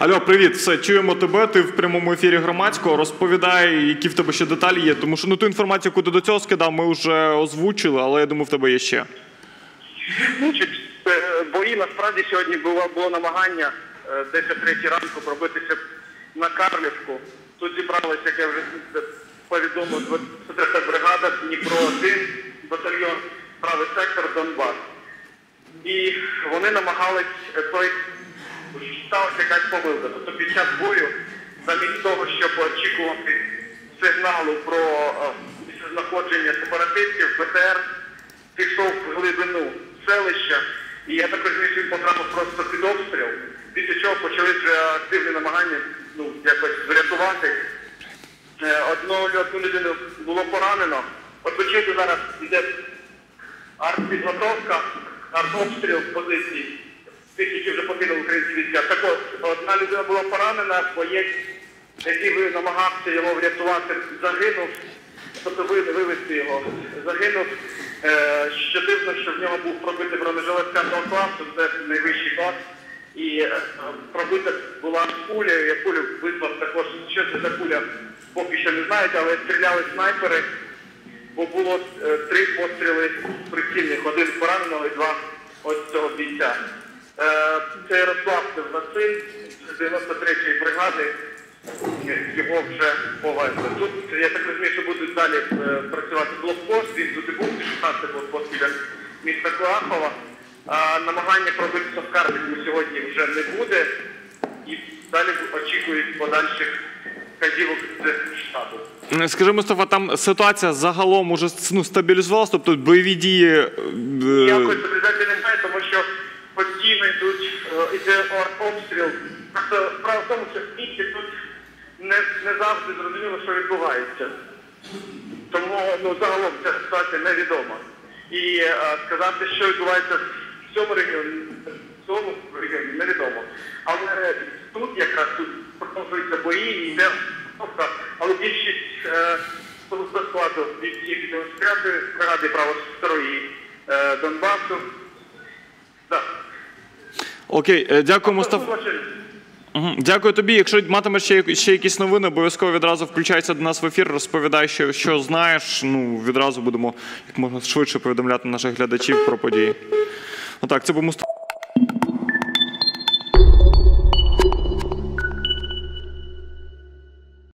Алло, привіт, все, чуємо тебе. Ти в прямому ефірі громадського. Розповідай, які в тебе ще деталі є. Тому що ну ту інформацію, яку ти до цього скидав, ми вже озвучили, але я думаю, в тебе є ще. Е, бої насправді сьогодні було, було намагання е, десь о третій ранку пробитися на Карлівку. Тут зібралися, як я вже повідомив, 23 бригада, Дніпро 1 батальйон, правий сектор, Донбас. І вони намагались е, той сталася якась помилка. Тобто під час бою, замість того, щоб очікувати сигналу про е, місцезнаходження сепаратистів, БТР пішов в глибину селища, і я так розумію, що він потрапив просто під обстріл, після чого почали вже активні намагання ну, якось врятувати. Е, Одну, одну людину було поранено. От ви зараз йде артпідготовка, артобстріл позицій, тих, які вже покинули от, була поранена, боєць, який намагався його врятувати, загинув, тобто вивезти його, загинув. Е, що дивно, що в нього був пробитий бронежилет 5 класу, це найвищий клас. І е, пробита була куля, я кулю визвав також, що це за куля, поки що не знають, але стріляли снайпери бо було е, три постріли прицільних, один пораненого і два ось цього бійця. Е, це Ярослав Василь з 93-ї бригади, його вже повезли. Тут, я так розумію, що будуть далі е, працювати блокпост, він тут і був, 16 блокпост біля міста Клахова. Намагання пробитися в Карлівку сьогодні вже не буде, і далі очікують подальших вказівок з штабу. Е, Скажи, Мустафа, там ситуація загалом уже ну, стабілізувалася, тобто бойові дії. Ніякої стабілізації немає, тому що постійно йдуть, е, йде обстріл. Просто справа в тому, що в місті тут не, не завжди зрозуміло, що відбувається. Тому ну, загалом ця ситуація невідома. І е, сказати, що відбувається в цьому регіоні, в цьому регіоні невідомо. Але тут якраз тут продовжуються бої йде обстановка, але більшість е, складу від цієї 95-ї бригади право второї е, Донбасу. Да. Окей, е, дякую, Мустафа. Дякую тобі. Якщо матимеш ще, ще якісь новини, обов'язково відразу включайся до нас в ефір, розповідай, що, що знаєш. Ну, відразу будемо як можна швидше повідомляти наших глядачів про події. Отак, це був Мустафа.